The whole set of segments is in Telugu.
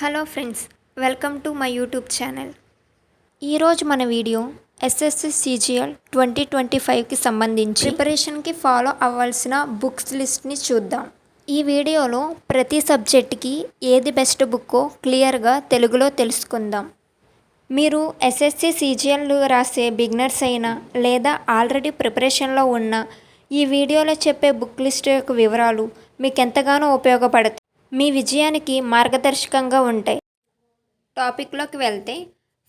Hello friends welcome to my YouTube channel. ఈరోజు మన video SSC CGL twenty twenty ఫైవ్కి సంబంధించి ప్రిపరేషన్కి ఫాలో అవ్వాల్సిన బుక్స్ లిస్ట్ని చూద్దాం. ఈ వీడియోలో ప్రతి సబ్జెక్ట్కి ఏది బెస్ట్ బుక్కో క్లియర్గా తెలుగులో తెలుసుకుందాం. మీరు ఎస్ఎస్సి సిజిఎల్ రాసే బిగినర్స్ అయినా లేదా ఆల్రెడీ ప్రిపరేషన్లో ఉన్న ఈ వీడియోలో చెప్పే బుక్ లిస్ట్ యొక్క వివరాలు మీకు ఎంతగానో ఉపయోగపడతాయి. మీ విజయానికి మార్గదర్శకంగా ఉంటాయి. టాపిక్లోకి వెళ్తే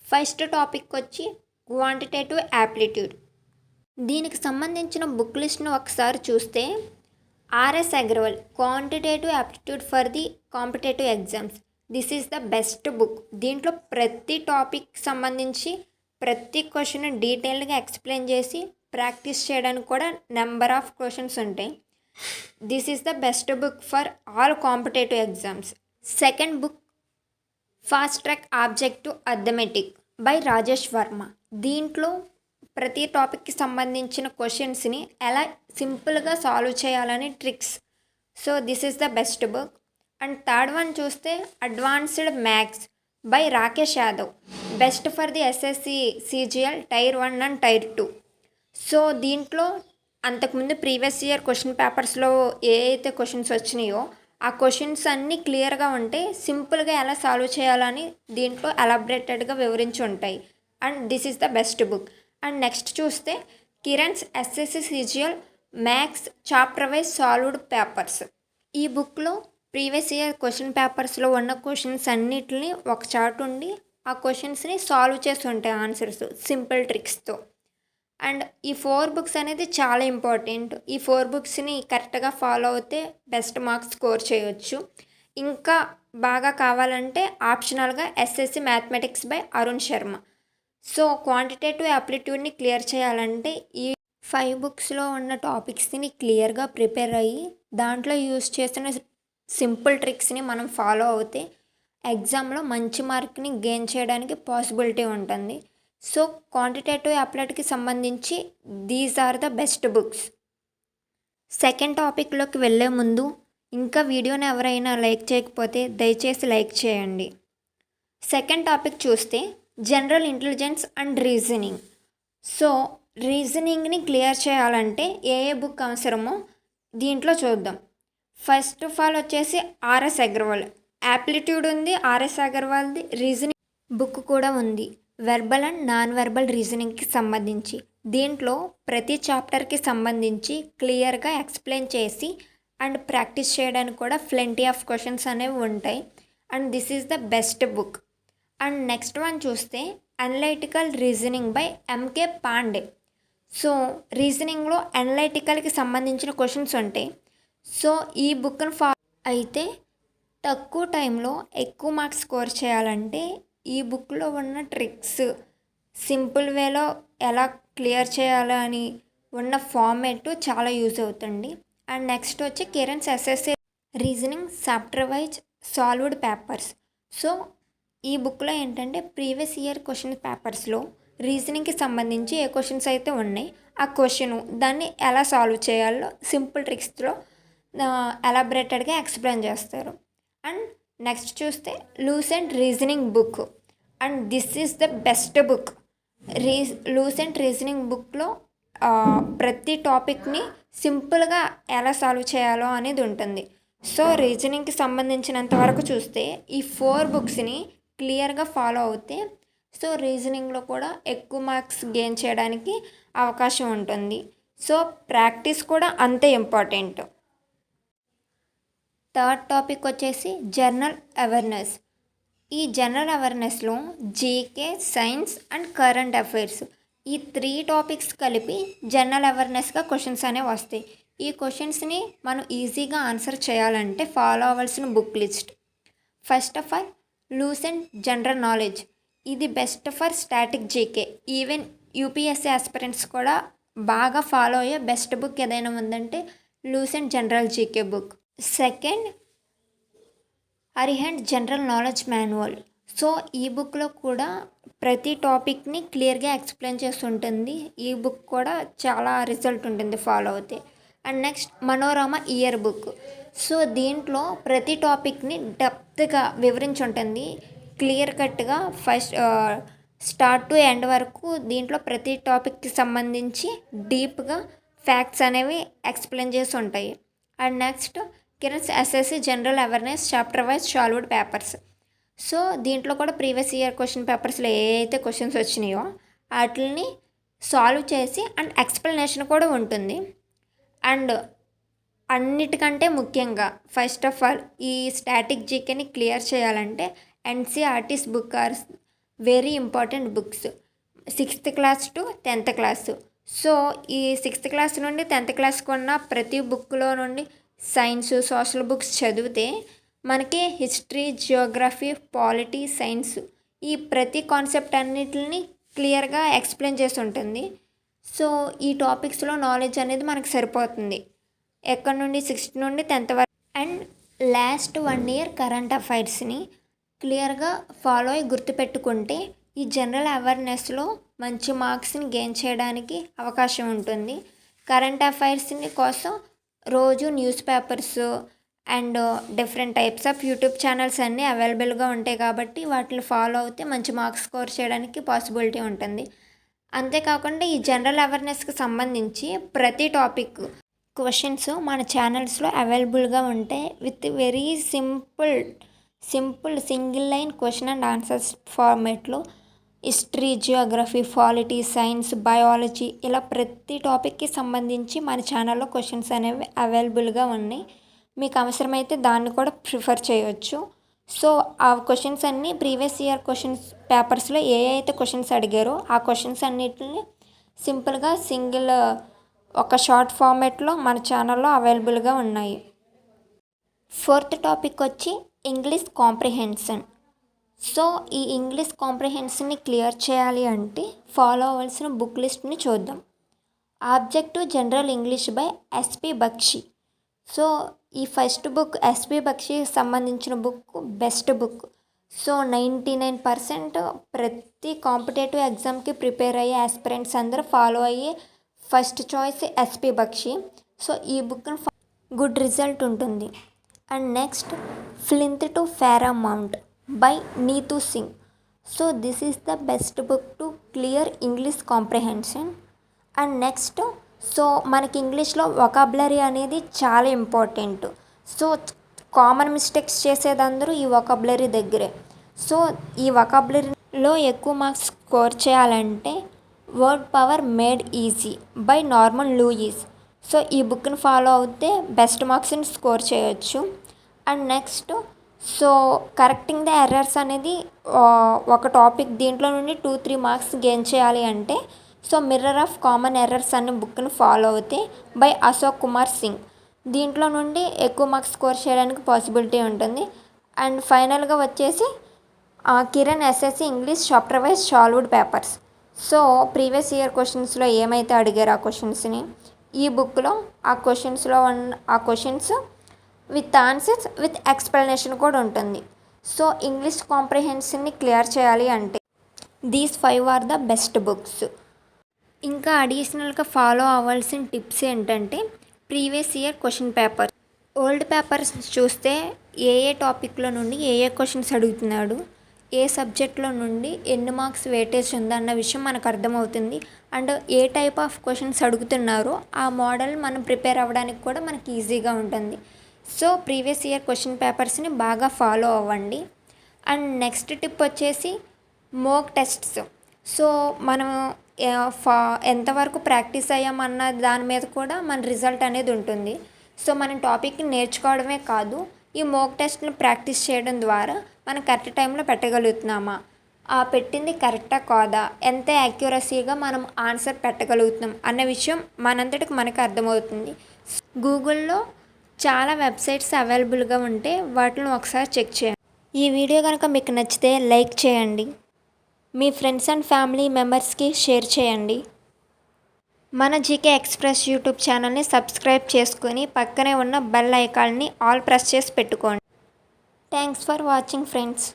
ఫస్ట్ టాపిక్ వచ్చి క్వాంటిటేటివ్ యాప్లిట్యూడ్. దీనికి సంబంధించిన బుక్ లిస్ట్ను ఒకసారి చూస్తే RS Agarwal quantitative aptitude for the competitive exams. This is the best book. దీంట్లో ప్రతి టాపిక్ సంబంధించి ప్రతి క్వశ్చన్ డీటెయిల్గా ఎక్స్ప్లెయిన్ చేసి ప్రాక్టీస్ చేయడానికి కూడా నెంబర్ ఆఫ్ క్వశ్చన్స్ ఉంటాయి. This is the best book for all competitive exams second book fast track objective arithmetic by Rajesh Verma దీంట్లో ప్రతి టాపిక్కి సంబంధించిన క్వశ్చన్స్ని ఎలా సింపుల్గా సాల్వ్ చేయాలని tricks so this is the best book and third one చూస్తే advanced maths by Rakesh Yadav best for the SSC CGL tier one and tier two so దీంట్లో అంతకుముందు ప్రీవియస్ ఇయర్ క్వశ్చన్ పేపర్స్లో ఏ అయితే క్వశ్చన్స్ వచ్చినాయో ఆ క్వశ్చన్స్ అన్నీ క్లియర్గా ఉంటే సింపుల్గా ఎలా సాల్వ్ చేయాలని దీంట్లో ఎలాబరేటెడ్గా వివరించి ఉంటాయి. And this is the best book. And next చూస్తే Kiran's SSC CGL maths chapter wise solved papers. ఈ బుక్లో ప్రీవియస్ ఇయర్ క్వశ్చన్ పేపర్స్లో ఉన్న క్వశ్చన్స్ అన్నిటిని ఒక చాటు ఉండి ఆ క్వశ్చన్స్ని సాల్వ్ చేసి ఉంటాయి ఆన్సర్స్ సింపుల్ ట్రిక్స్తో. అండ్ ఈ ఫోర్ బుక్స్ అనేది చాలా ఇంపార్టెంట్. ఈ ఫోర్ బుక్స్ని కరెక్ట్గా ఫాలో అవుతే బెస్ట్ మార్క్స్ స్కోర్ చేయొచ్చు. ఇంకా బాగా కావాలంటే ఆప్షనల్గా SSC mathematics by Arun Sharma. So quantitative అప్లిట్యూడ్ని clear చేయాలంటే ఈ ఫైవ్ బుక్స్లో ఉన్న టాపిక్స్ని క్లియర్గా ప్రిపేర్ అయ్యి దాంట్లో యూస్ చేసిన సింపుల్ ట్రిక్స్ని మనం ఫాలో అవుతే ఎగ్జామ్లో మంచి మార్క్ని గెయిన్ చేయడానికి పాసిబిలిటీ ఉంటుంది. సో క్వాంటిటేటివ్ అప్లెట్కి సంబంధించి these are the best books second టాపిక్లోకి వెళ్ళే ముందు ఇంకా వీడియోని ఎవరైనా లైక్ చేయకపోతే దయచేసి లైక్ చేయండి. సెకండ్ టాపిక్ చూస్తే general intelligence and reasoning so రీజనింగ్ని clear చేయాలంటే ఏ ఏ బుక్ అవసరమో దీంట్లో చూద్దాం. ఫస్ట్ ఆఫ్ ఆల్ వచ్చేసి ఆర్ఎస్ అగర్వాల్. యాప్లిట్యూడ్ ఉంది ఆర్ఎస్ అగర్వాల్ది రీజనింగ్ బుక్ కూడా ఉంది. వెర్బల్ అండ్ నాన్ వెర్బల్ రీజనింగ్కి సంబంధించి. దీంట్లో ప్రతి చాప్టర్కి సంబంధించి క్లియర్గా ఎక్స్ప్లెయిన్ చేసి అండ్ ప్రాక్టీస్ చేయడానికి కూడా ఫ్లెంటీ ఆఫ్ క్వశ్చన్స్ అనేవి ఉంటాయి. And this is the best book and next one చూస్తే analytical reasoning by MK Pandey so రీజనింగ్లో అనలైటికల్కి సంబంధించిన క్వశ్చన్స్ ఉంటాయి. సో ఈ బుక్ను ఫా అయితే తక్కువ టైంలో ఎక్కువ మార్క్స్ స్కోర్ చేయాలంటే ఈ బుక్లో ఉన్న ట్రిక్స్ సింపుల్ వేలో ఎలా క్లియర్ చేయాలి అని ఉన్న ఫార్మేట్ చాలా యూజ్ అవుతుంది. అండ్ నెక్స్ట్ వచ్చి Kiran's SSA reasoning chapter wise solved papers. So ఈ బుక్లో ఏంటంటే ప్రీవియస్ ఇయర్ క్వశ్చన్ పేపర్స్లో రీజనింగ్కి సంబంధించి ఏ క్వశ్చన్స్ అయితే ఉన్నాయి ఆ క్వశ్చను దాన్ని ఎలా సాల్వ్ చేయాలో సింపుల్ ట్రిక్స్లో ఎలాబరేటెడ్గా ఎక్స్ప్లెయిన్ చేస్తారు. అండ్ నెక్స్ట్ చూస్తే Lucent reasoning book and this is the best book re Lucent reasoning బుక్లో ప్రతి టాపిక్ని సింపుల్గా ఎలా సాల్వ్ చేయాలో అనేది ఉంటుంది. సో రీజనింగ్కి సంబంధించినంత వరకు చూస్తే ఈ ఫోర్ బుక్స్ని క్లియర్గా ఫాలో అవుతే సో రీజనింగ్లో కూడా ఎక్కువ మార్క్స్ గెయిన్ చేయడానికి అవకాశం ఉంటుంది. సో ప్రాక్టీస్ కూడా అంతే ఇంపార్టెంట్. థర్డ్ టాపిక్ వచ్చేసి జర్నల్ అవేర్నెస్ ఈ general అవేర్నెస్లో GK science and current affairs ఈ త్రీ టాపిక్స్ కలిపి జనరల్ అవేర్నెస్గా క్వశ్చన్స్ అనేవి వస్తాయి. ఈ క్వశ్చన్స్ని మనం ఈజీగా ఆన్సర్ చేయాలంటే ఫాలో అవ్వాల్సిన book list first of all Lucent and general knowledge ఇది best for static GK even UPSC aspirants కూడా బాగా ఫాలో అయ్యే బెస్ట్ బుక్ ఏదైనా ఉందంటే Lucent general GK book second Arihant general knowledge manual. So ఈ బుక్లో కూడా ప్రతి టాపిక్ని క్లియర్గా ఎక్స్ప్లెయిన్ చేస్తుంటుంది. ఈ బుక్ కూడా చాలా రిజల్ట్ ఉంటుంది ఫాలో అవుతే. And next Manorama year book. So దీంట్లో ప్రతి టాపిక్ని డెప్త్గా వివరించి ఉంటుంది క్లియర్ కట్గా ఫస్ట్ స్టార్ట్ టు ఎండ్ వరకు దీంట్లో ప్రతి టాపిక్కి సంబంధించి డీప్గా ఫ్యాక్ట్స్ అనేవి ఎక్స్ప్లెయిన్ చేసి ఉంటాయి and next Kiran's SSC general awareness chapter wise solved papers. So దీంట్లో కూడా ప్రీవియస్ ఇయర్ క్వశ్చన్ పేపర్స్లో ఏ అయితే క్వశ్చన్స్ వచ్చినాయో వాటిని సాల్వ్ చేసి అండ్ ఎక్స్ప్లెనేషన్ కూడా ఉంటుంది. అండ్ అన్నిటికంటే ముఖ్యంగా ఫస్ట్ ఆఫ్ ఆల్ ఈ స్టాటిక్ జీకేని క్లియర్ చేయాలంటే NCERTs book are very important books. Sixth class to tenth class. So ఈ సిక్స్త్ క్లాస్ నుండి టెన్త్ క్లాస్కి ఉన్న ప్రతి బుక్లో నుండి సైన్స్ సోషల్ బుక్స్ చదివితే మనకి హిస్టరీ జియోగ్రఫీ పాలిటీ సైన్స్ ఈ ప్రతి కాన్సెప్ట్ అన్నిటిని క్లియర్గా ఎక్స్ప్లెయిన్ చేసి ఉంటుంది సో ఈ టాపిక్స్లో నాలెడ్జ్ అనేది మనకు సరిపోతుంది. ఎక్కడి నుండి సిక్స్త్ నుండి టెన్త్ వరకు. And last one year current అఫైర్స్ని క్లియర్గా ఫాలో అయ్యి గుర్తుపెట్టుకుంటే ఈ జనరల్ అవేర్నెస్లో మంచి మార్క్స్ని గెయిన్ చేయడానికి అవకాశం ఉంటుంది. కరెంట్ అఫైర్స్ని కోసం రోజు newspapers and different types of YouTube channels అన్నీ అవైలబుల్గా ఉంటాయి కాబట్టి వాటిని ఫాలో అవుతే మంచి మార్క్స్ స్కోర్ చేయడానికి పాసిబిలిటీ ఉంటుంది. అంతేకాకుండా ఈ జనరల్ అవేర్నెస్కి సంబంధించి ప్రతి టాపిక్ క్వశ్చన్స్ మన ఛానల్స్లో అవైలబుల్గా ఉంటాయి with very simple simple single line question and answers ఫార్మేట్లో history geography polity science biology ఇలా ప్రతి టాపిక్కి సంబంధించి మన ఛానల్లో క్వశ్చన్స్ అనేవి అవైలబుల్గా ఉన్నాయి. మీకు అవసరమైతే దాన్ని కూడా ప్రిఫర్ చేయొచ్చు. సో ఆ క్వశ్చన్స్ అన్నీ ప్రీవియస్ ఇయర్ క్వశ్చన్స్ పేపర్స్లో ఏ అయితే క్వశ్చన్స్ అడిగారో ఆ క్వశ్చన్స్ అన్నిటిని సింపుల్గా సింగిల్ ఒక షార్ట్ ఫార్మేట్లో మన ఛానల్లో అవైలబుల్గా ఉన్నాయి. ఫోర్త్ టాపిక్ వచ్చి ఇంగ్లీష్ కాంప్రిహెన్షన్. సో ఈ ఇంగ్లీష్ కాంప్రిహెన్షన్ని క్లియర్ చేయాలి అంటే ఫాలో అవ్వాల్సిన బుక్ లిస్ట్ని చూద్దాం. Objective general English by SP Bakshi. So ఈ ఫస్ట్ బుక్ ఎస్పి బక్షికి సంబంధించిన book best book. So ninety nine percent ప్రతి కాంపిటేటివ్ ఎగ్జామ్కి ప్రిపేర్ అయ్యే ఆస్పిరెంట్స్ అందరూ ఫాలో అయ్యే first choice SP Bakshi. So ఈ బుక్ గుడ్ రిజల్ట్ ఉంటుంది. And next plinth to paramount. By Neetu Singh so this is the best book to clear English comprehension and next so మనకి ఇంగ్లీష్లో వొకాబులరీ అనేది చాలా ఇంపార్టెంట్ సో కామన్ మిస్టేక్స్ చేసేదందరూ ఈ వొకాబులరీ దగ్గరే. సో ఈ వొకాబులరీలో ఎక్కువ మార్క్స్ స్కోర్ చేయాలంటే word power made easy by Norman Lewis so ఈ బుక్ని ఫాలో అవుతే బెస్ట్ మార్క్స్ని స్కోర్ చేయొచ్చు. And next so correcting the errors అనేది ఒక టాపిక్ దీంట్లో నుండి టూ త్రీ మార్క్స్ గెయిన్ చేయాలి అంటే so mirror of common errors అనే బుక్ని ఫాలో అవుతే బై అశోక్ కుమార్ సింగ్ దీంట్లో నుండి ఎక్కువ మార్క్స్ స్కోర్ చేయడానికి పాసిబిలిటీ ఉంటుంది. అండ్ ఫైనల్గా వచ్చేసి Kiran SSC English chapter wise solved papers so previous year క్వశ్చన్స్లో ఏమైతే అడిగారు ఆ క్వశ్చన్స్ని ఈ బుక్లో ఆ క్వశ్చన్స్లో ఉన్న ఆ questions with answers with explanation కూడా ఉంటుంది. సో ఇంగ్లీష్ కాంప్రిహెన్షన్ని క్లియర్ చేయాలి అంటే these five are the best books. ఇంకా అడిషనల్గా ఫాలో అవ్వాల్సిన టిప్స్ ఏంటంటే previous year question paper. Old papers చూస్తే ఏ ఏ టాపిక్లో నుండి ఏ ఏ క్వశ్చన్స్ అడుగుతున్నాడు ఏ సబ్జెక్ట్లో నుండి ఎన్ని మార్క్స్ వేటేజ్ ఉందన్న విషయం మనకు అర్థమవుతుంది. And a type of questions అడుగుతున్నారో ఆ మోడల్ మనం ప్రిపేర్ అవ్వడానికి కూడా మనకి ఈజీగా ఉంటుంది. సో ప్రీవియస్ ఇయర్ క్వశ్చన్ పేపర్స్ని బాగా ఫాలో అవ్వండి. అండ్ నెక్స్ట్ టిప్ వచ్చేసి మోక్ టెస్ట్స్. సో మనం ఫా ఎంతవరకు ప్రాక్టీస్ అయ్యామన్న దాని మీద కూడా మన రిజల్ట్ అనేది ఉంటుంది. సో మనం టాపిక్ని నేర్చుకోవడమే కాదు ఈ మోక్ టెస్ట్ని ప్రాక్టీస్ చేయడం ద్వారా మనం కరెక్ట్ టైంలో పెట్టగలుగుతున్నామా? ఆ పెట్టింది కరెక్టా కాదా? ఎంత యాక్యురసీగా మనం ఆన్సర్ పెట్టగలుగుతున్నాం? అన్న విషయం మనంతటికి మనకు అర్థమవుతుంది. గూగుల్లో చాలా వెబ్సైట్స్ అవైలబుల్గా ఉంటే వాటిని ఒకసారి చెక్ చేయండి. ఈ వీడియో కనుక మీకు నచ్చితే లైక్ చేయండి. మీ ఫ్రెండ్స్ అండ్ ఫ్యామిలీ మెంబర్స్కి షేర్ చేయండి. మన జీకే ఎక్స్ప్రెస్ యూట్యూబ్ ఛానల్ని సబ్స్క్రైబ్ చేసుకుని పక్కనే ఉన్న బెల్ ఐకాన్ని ఆల్ ప్రెస్ చేసి పెట్టుకోండి. Thanks for watching friends.